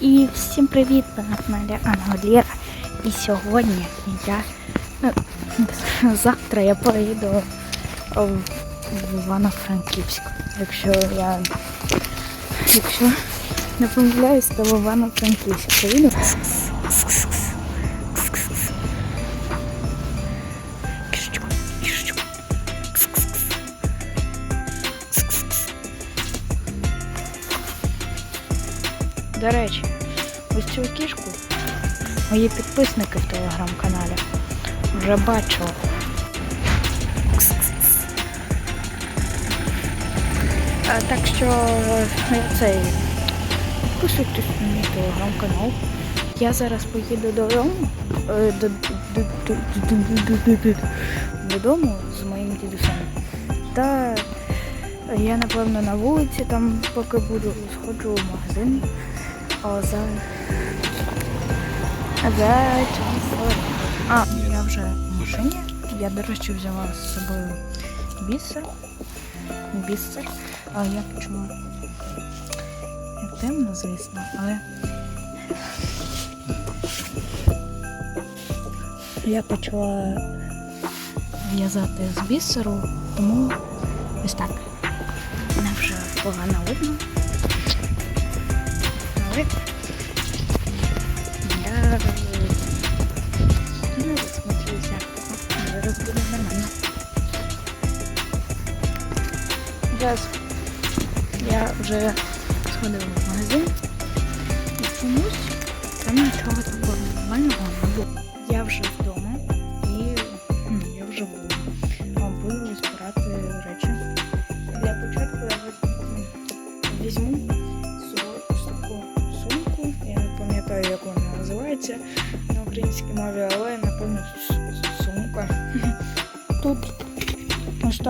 І всім привіт на каналі Анголіра. І сьогодні я ну, завтра я поїду в Івано-Франківськ. Якщо я якщо не помиляюсь, то в Івано-Франківськ поїду. До речі, мої підписники в телеграм-каналі вже бачили. Так що цей підписуйтесь на мій телеграм-канал. Я зараз поїду додому. е, до- до- до- до- до- до- до- Додому з моїм дідусем. Та я напевно на вулиці там поки буду, сходжу в магазин. А за. А, я вже в машині. Я, до речі, взяла з собою бісер. Бісер. А я почала. Темно, звісно, але. Я почала в'язати з бісеру, тому ось так. Мене вже погано видно. Але Зараз я вже сходила в магазин і чомусь там нічого такого нормального не було. Я вже вдома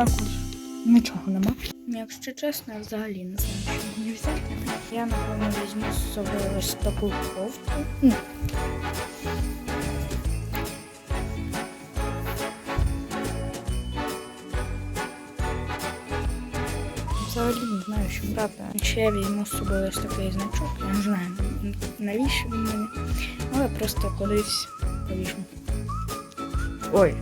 ось так ось нічого нема. Якщо чесно, я взагалі не знаю, що мені взяти. Я напевно візьму з собою ось таку кофту. Взагалі не знаю, що брати. Ще я візьму з собою ось такий значок. Я не знаю, навіщо він мені. Але просто кудись повішу. Ой.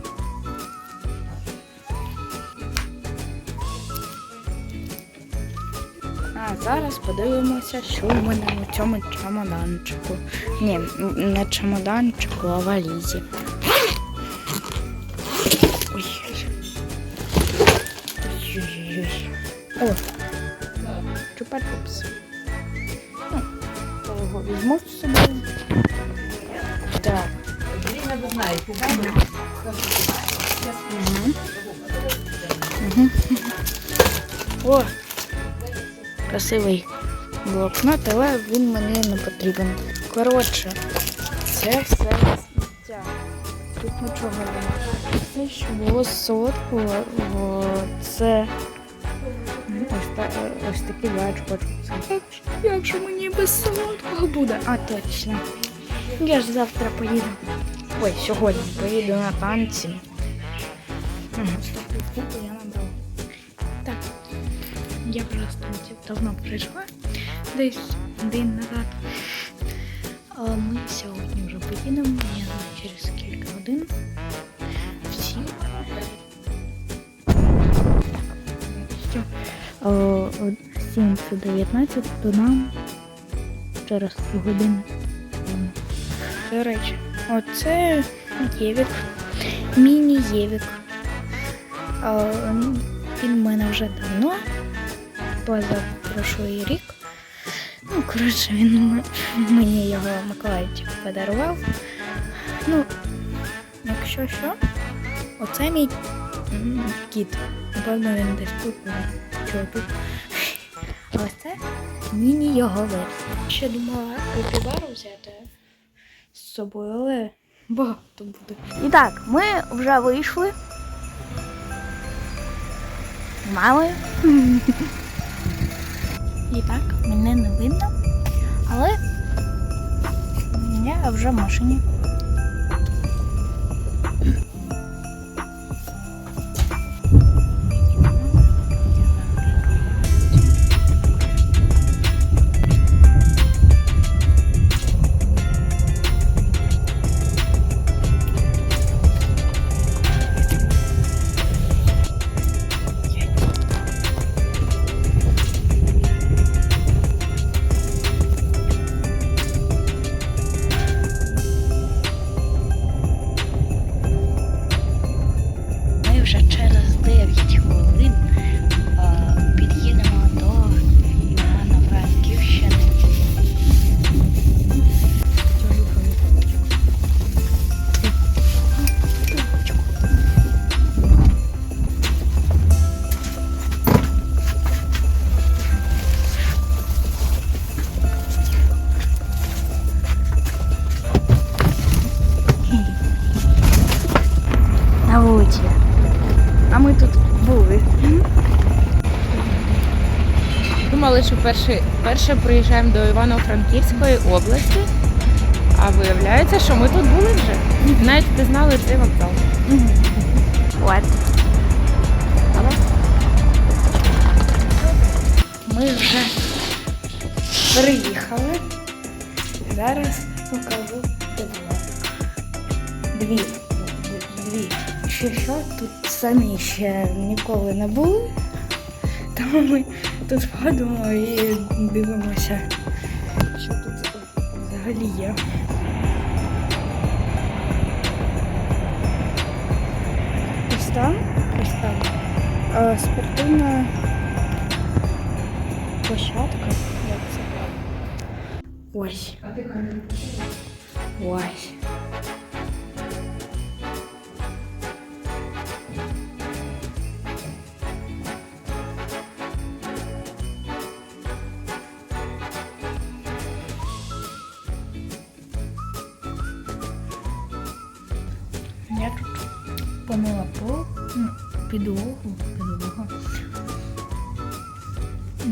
Зараз подивимося, що в мене у цьому чемоданчику. Ні, не чемоданчику, а валізі. Ой. О, чупа-чупс. Ну, я його візьму з собою. Так. Мгм. Мгм. О, красивий блокнот, але він мені не потрібен. Коротше, це все сміття. Тут нічого немає. Все, що було з солодкого, це ось, та, ось такий бачок. Як, же мені без солодкого буде? А, точно. Я ж завтра поїду. Ой, сьогодні поїду на танці. Ага, я танців давно прийшла, десь день назад. А ми сьогодні вже поїдемо, я знаю, через кілька годин. Всі. 7 це 19, то нам через 3 години. Ем, До речі, оце Євік, міні-Євік. Він в мене вже давно, позапрошлий рік. Ну, коротше, він мені його Миколаївчик подарував. Ну, якщо що, оце мій кіт. Напевно, він десь тут, ну, чого тут. А це міні його версія. Ще думала капібару взяти з собою, але багато буде. І так, ми вже вийшли. Мамою. І так, мене не видно, але я вже в машині. Кавучі. А ми тут були. Думали, що перше, перше приїжджаємо до Івано-Франківської області, а виявляється, що ми тут були вже. Навіть не знали цей вокзал. От. Ми вже приїхали. Зараз покажу Дві. Дві. Що що тут самі ще ніколи не були. Тому ми тут ходимо і дивимося, що тут взагалі є. Ось там, ось там. Спортивна площадка. Як це? Ось. Ось. Підлогу, підлогу.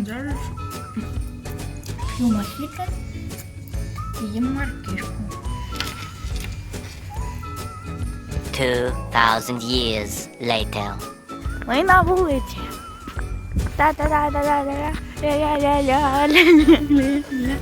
Зараз п'ю мохіто і їм маркишку. 2,000 years later. Ми на вулиці. Та-та-та-та-та-та. Ля-ля-ля-ля-ля-ля-ля.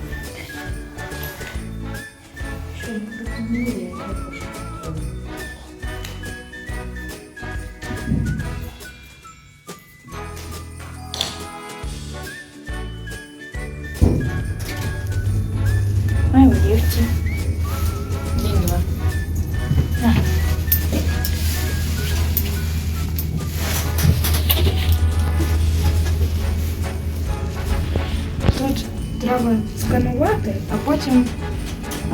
Сканувати, а потім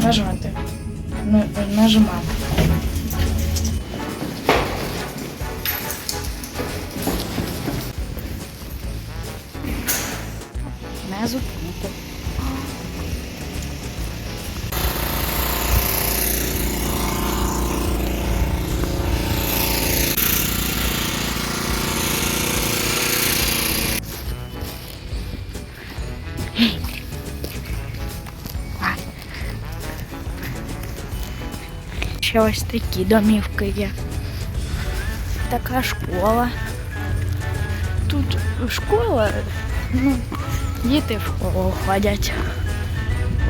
нажати. Ну, нажимати. Не зупинити. Ще ось такі домівки є. Така школа. Тут школа, ну, діти в школу ходять.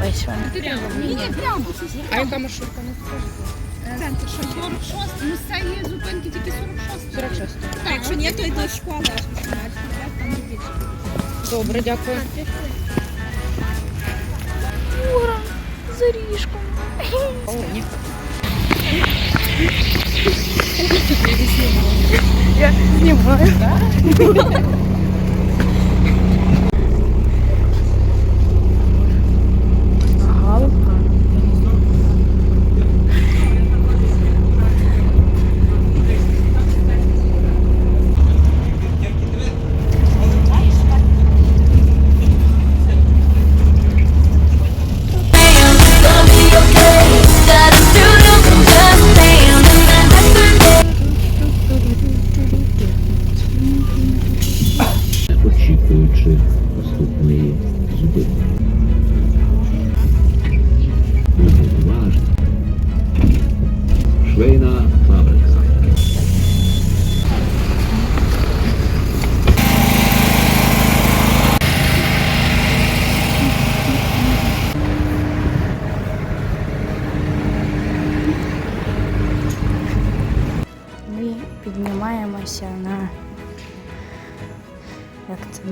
Ось вони. А яка маршрутка не? Центр, 46, ну з цієї зупинки тільки 46. 46. Так, якщо ні, то й до школи аж 18, там не більше. Добре, дякую. Ура! За ріжком. О, ні. Я снимаю. Галка.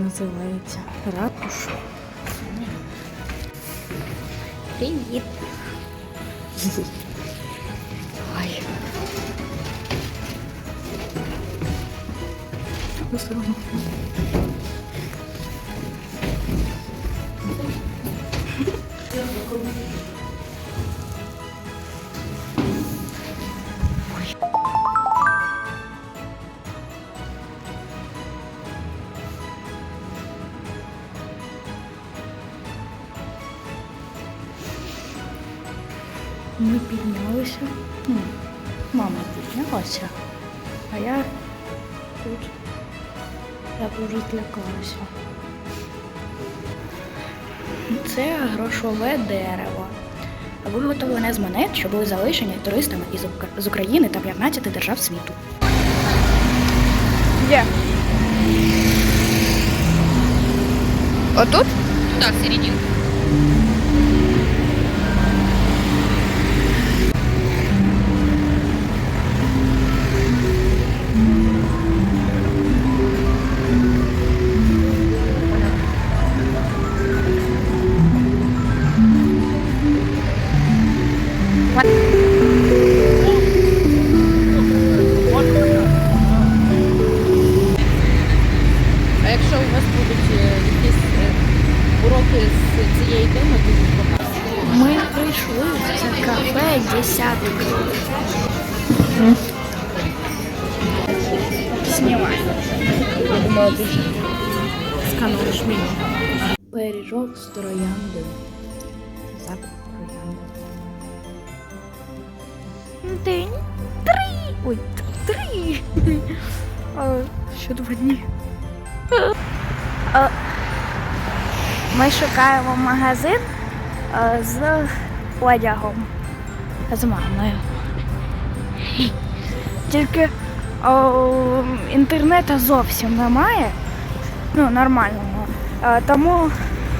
Називається? Ратушу. Привіт. піднялася, а я тут. Я дуже злякалася. це грошове дерево. Виготовлене з монет, що були залишені туристами із з України та 15 держав світу. Де? Отут? Так, серединку. Уроки з цієї теми, покажете. Ми прийшли в кафе десяток. Знімай. Скануєш меню. Пиріжок з трояндою. Запах троянди. День три. Ой, три. А, що два дні. А, Ми шукаємо магазин з одягом. З мамою. Тільки о, інтернету зовсім немає. Ну, нормального. Тому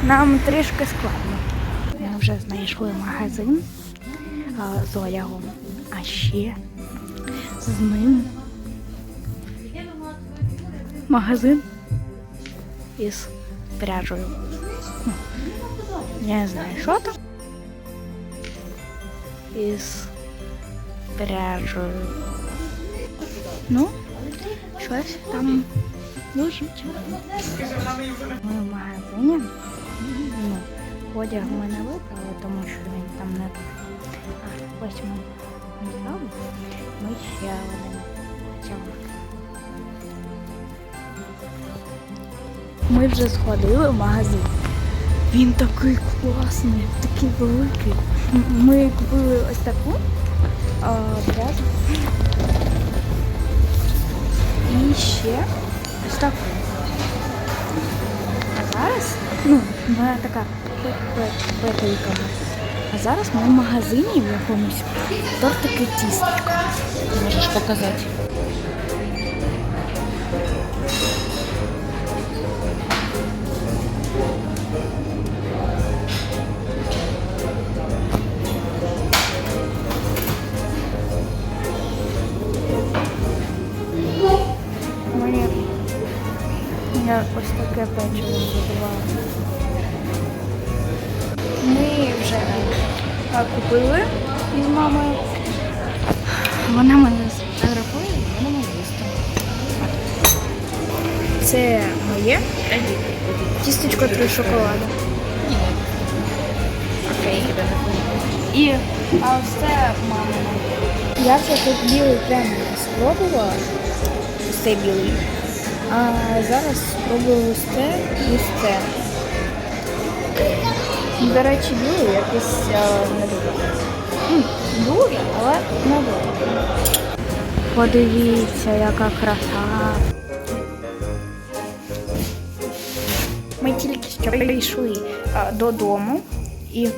нам трішки складно. Ми вже знайшли магазин з одягом, а ще з ним магазин із пряжею. Не знаю, що там. Із пряжею. Ну, щось там лежить. Ми в магазині. Ну, одяг ми не вибрали, тому що він там не. А ось ми взяли. Ми ще один. Ми вже сходили в магазин. Він такий класний, такий великий. Ми купили ось таку а, пряжу. І ще ось таку. А зараз, ну, вона така пекелька. А зараз ми в магазині в якомусь тортики тістечко. Можеш показати. Я ось таке печиво задавала. Ми вже купили із мамою. Вона мене сфотографує, і будемо їсти. Це моє тістечко три шоколаду. Окей. І а ось це мамина. Я вже тут білий прямо спробувала. Ось цей білий. А зараз спробую ось це і ось це. До речі, білий якийсь а, не дуже. Дуже, але не дуже. Подивіться, яка краса. Ми тільки що прийшли а, додому, і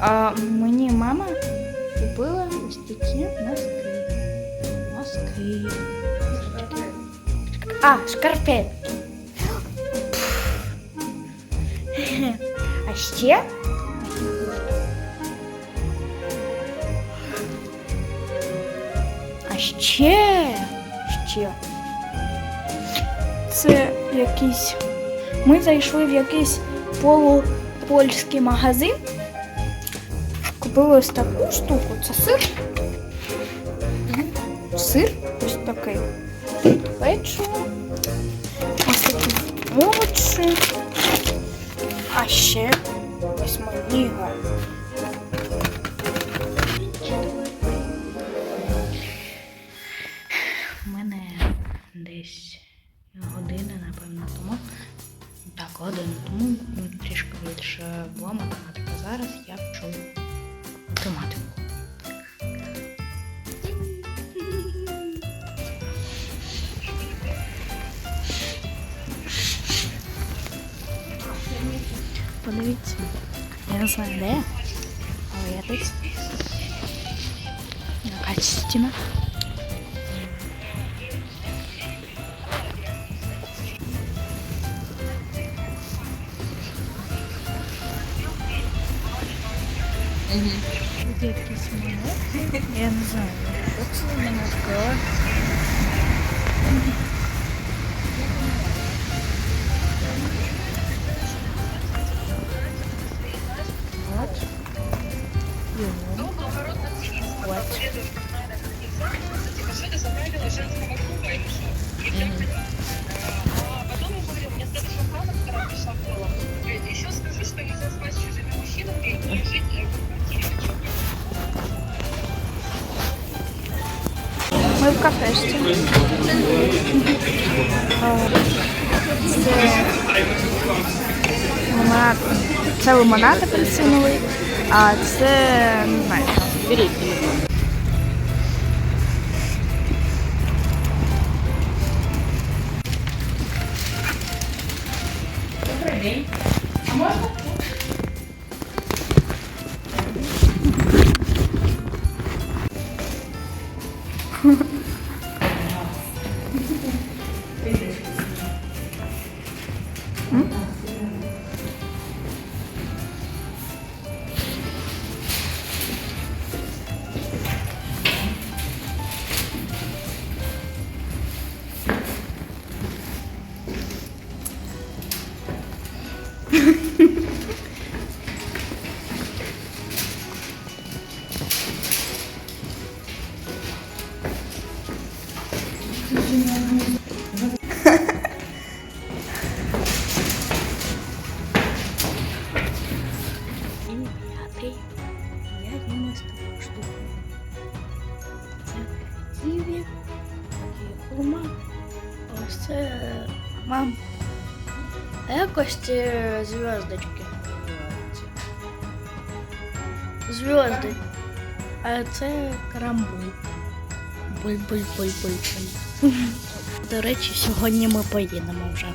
а, мені мама купила ось такі носки. Носки. А, шкарпетки. А ще? А ще, ще. Це якийсь. Ми зайшли в якийсь полупольський магазин. Купили ось таку штуку. Це сир. Сир ось такий. Печиво. Ось такі овочі. А ще ось маніга. У мене десь година, напевно, тому. Так, годину тому трішки більше була математика. Зараз я вчу Подивіться, не знаю де, але я десь. Якась стіна. Тут є якісь. Я не знаю, що це монетки, Це лимонад апельсиновий, а це не знаю. Беріть. Це мам. А якось ці зв'язочки. Зв'язки. А це карамбуль. Буль-буль-буль-буль-буль. До речі, сьогодні ми поїдемо вже.